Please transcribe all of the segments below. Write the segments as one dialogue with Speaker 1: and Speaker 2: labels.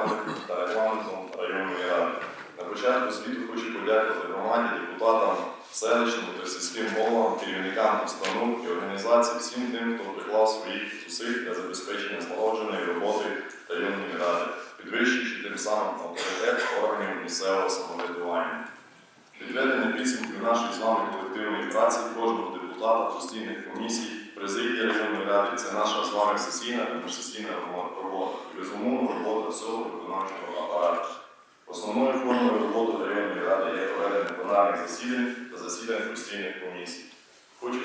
Speaker 1: директором та регламентом районної ради. На початку звіту хочу подякувати громаді, депутатам, селищним та сільським головам, керівникам установ і організацій, всім тим, хто приклав своїх зусиль для забезпечення злагодженої роботи районної ради, підвищуючи тим самим авторитет органів місцевого самоврядування. Підведення підсумків нашої з вами колективної праці кожного депутата, постійних комісій, президії районної ради це наша з вами сесійна та міжсесійна робота. Безумовно робота всього виконавчого апарату. Основною формою роботи районної ради є проведення пленарних засідань та засідань постійних комісій. Хочу,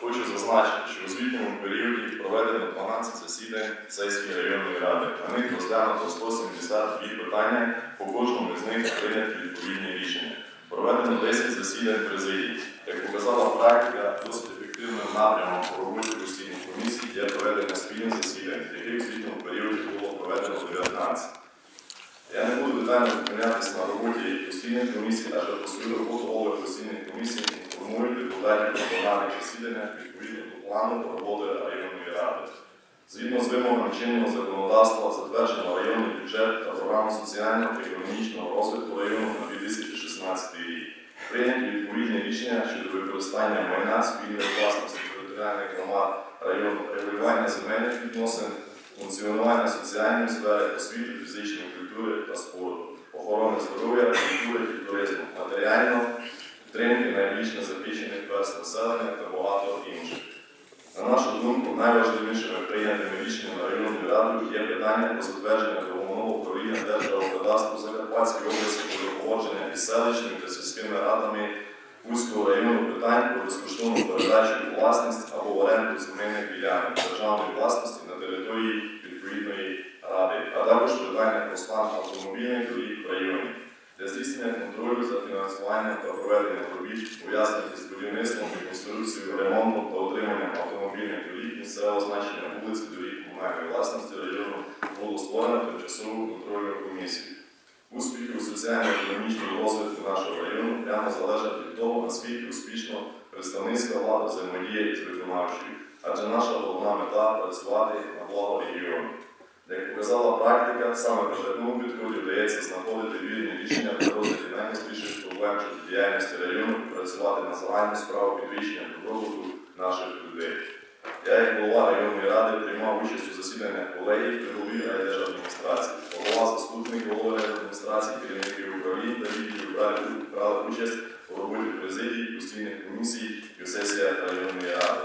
Speaker 1: хочу зазначити, що у звітньому періоді проведено 12 засідань сесії районної ради. На них розглянуто 172 питання, по кожному з них прийняті відповідні рішення. Проведено 10 засідань президії. Як показала практика, досить ефективним напрямом по роботі постійних комісій є проведення спільних засідань, яких в звітному періоді було проведено 19. Я не буду детально зупинятися на роботі постійних комісій, адже про свою роботу голови постійних комісій інформують депутатів про пленарних засіданнях відповідно до плану роботи районної ради. Згідно з вимогами чинного законодавства, затверджено районний бюджет та програму соціального та економічного розвитку району на 2016 рік. Прийняті відповідні рішення щодо використання майна спільної власності територіальних громад району, регулювання земельних відносин, функціонування соціальної сфери, освіти, фізичної культури та спорту, охорони здоров'я, культури і туризму, матеріально, підтримки найбільш незахищених верст населення та багато інших. На нашу думку, найважливішими прийнятими рішеннями районної ради є питання про затвердження головного управління Держгеокадастру Закарпатської області про погодження із селищними та сільськими радами Кузького району питань про безкоштовну передачу власність або оренду земельних ділянок державної власності на території відповідної ради, а також питання про стан автомобільних доріг в районі. Для здійснення контролю за фінансуванням та проведенням робіт, пов'язаних із будівництвом, реконструкцією, ремонтом та утриманням автомобільних доріг місцевого значення вулиць і доріг комунальної власності району було створено тимчасову контрольну комісію. Успіхи у соціально-економічному розвитку нашого району прямо залежать від того, наскільки успішно представницька влада взаємодіє із виконавчою, адже наша головна мета працювати на благо регіону. Як показала практика, саме при такому підході вдається знаходити вірні рішення для розгляду найгостріших проблем життєдіяльності району і працювати на загальну справу підвищення добробуту наших людей. Я, як голова районної ради, приймав участь у засіданнях колегії при голові райдержадміністрації. Голова, заступник голови райдержадміністрації, керівники управлінь та відділів брали, брали участь у роботі президії, постійних комісій і у сесіях районної ради.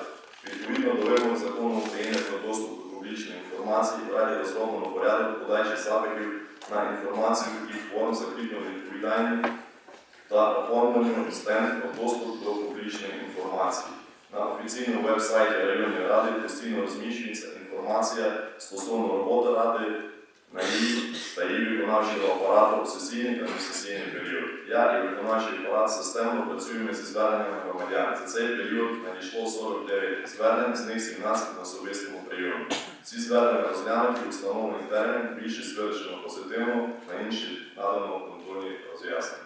Speaker 1: Відповідно до вимог закону України про доступ до публічної інформації, в раді розроблено порядок подачі запитів на інформацію і форм закріплено відповідальних та оформлено стенд про доступ до публічної інформації. На офіційному веб-сайті районної ради постійно розміщується інформація стосовно роботи ради На її та її виконавчого апарату у сесійний період. Я і виконавчий апарат системно працюємо зі зверненнями громадян. За цей період надійшло 49 звернень, з них 17 на особистому прийомі. Ці звернення розглянуті у встановлений термін, більшість вирішено позитивно, на інші надано контрольні роз'яснення.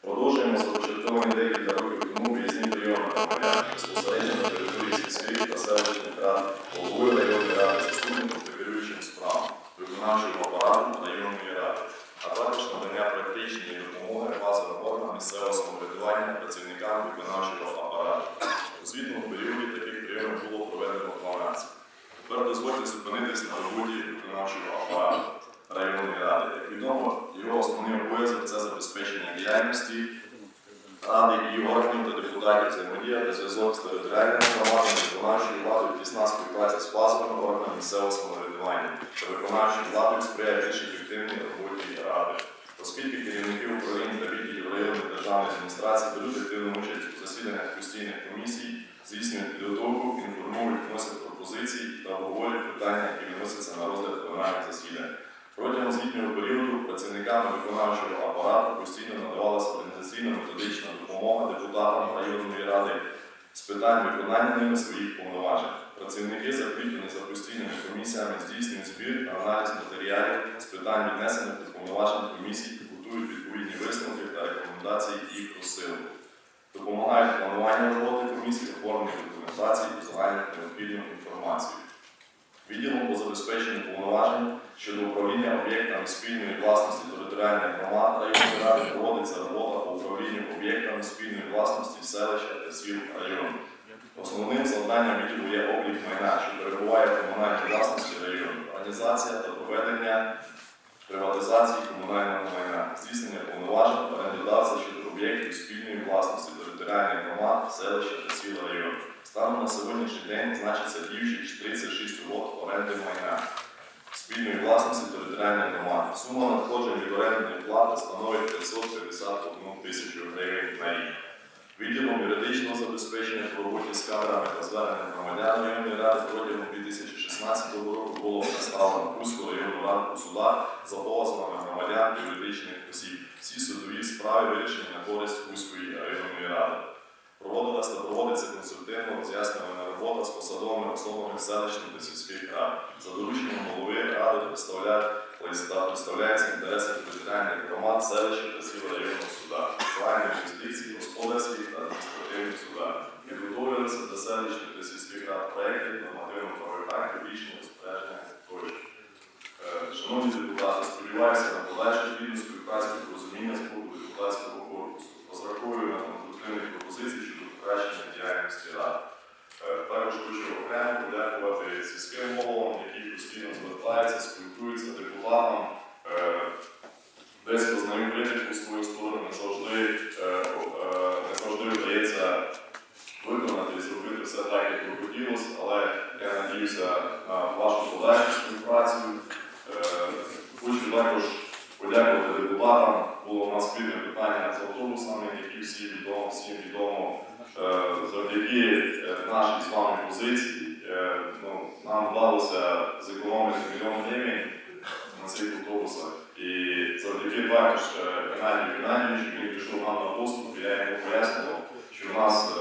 Speaker 1: Продовжуємо започатковані декілька років тому в'їзні прийоми громадян безпосередньо на території сільських та селищних рад, головою районної ради, заступником та керуючим справам, виконавчого апарату районної ради, а також надання практичної допомоги базовим органам місцевого самоврядування працівникам виконавчого апарату. У звітному періоді таких прийомів було проведено 12. Тепер дозвольте зупинитись на роботі виконавчого апарату районної ради. Як відомо, його основний обов'язок це забезпечення діяльності ради і органів та депутатів взаємодія та зв'язок з територіальними громадами, виконавчою владою тісна співпраця з базовими органами місцевого самоврядування та виконавчою владою сприяє більш ефективній роботі ради. Оскільки керівники управлінь та відділів районної державної адміністрації беруть активну участь у засіданнях постійних комісій, здійснюють підготовку, інформують, вносять пропозиції та обговорюють питання, які виносяться на розгляд пленарних засідань. Протягом звітнього періоду працівниками виконавчого апарату постійно надавалася організаційна методична допомога депутатам районної ради з питань виконання ними своїх повноважень. Працівники, закріплені за постійними комісіями, здійснюють збір та аналіз матеріалів з питань віднесених до повноважень комісій, готують відповідні висновки та рекомендації їх розсилку. Допомагають плануванню роботи комісії, оформленню документації і загальну необхідну інформацію. Відділом по забезпеченню повноважень щодо управління об'єктами спільної власності територіальних громад районної ради проводиться робота по управлінню об'єктами спільної власності селища та сіл району. Основним завданням відділу є облік майна, що перебуває в комунальній власності району, організація та проведення приватизації комунального майна, здійснення повноважень орендодавця щодо об'єктів спільної власності територіальних громад, селища та сіл району. Станом на сьогоднішній день значиться діючих 36 угод оренди майна спільної власності територіальних громад. Сума надходжень від орендної плати становить 551 тисячу гривень на рік. Відділом юридичного забезпечення по роботі з кадрами та зверненням громадян районної ради протягом 2016 року було представлено Кузьку районну раду у судах за позовами громадян і юридичних осіб. Всі судові справи вирішені на користь Кузької районної ради. Проводилася та проводиться консультативно роз'яснювальна робота з посадовими особами селищних та сільських рад. За дорученням голови ради представляє представляється інтереси територіальних громад, селища та сіл районного суда, правильних юстиції, господарських та адміністративних судах. Підготовлювалися до селищних та сільських рад проєктів, нормативно-правових актів, рішення розпорядження тощо. Е, Шановні депутати, сподіваюся на подальшу плідну співпрацю та розуміння з боку депутатського корпусу. Розраховую на конструктивні пропозиції щодо покращення діяльності ради. Е, Також хочу окремо подякувати сільським головам, які постійно звертаються, спілкуються депутатам. Е, Десь познайомити у свою сторону не завжди, е, е, не завжди вдається виконати і зробити все так, як би хотілося, але я надіюся на вашу подальшу співпрацю. Хочу також подякувати депутатам. Було у нас спільне питання з автобусами, які всі відомо, всім відомо. Завдяки нашій з вами позиції ну, нам вдалося зекономити мільйон гривень на цих автобусах. І завдяки також е, Геннадію Геннадійовичу, він пішов нам на поступ, я йому пояснював, що в нас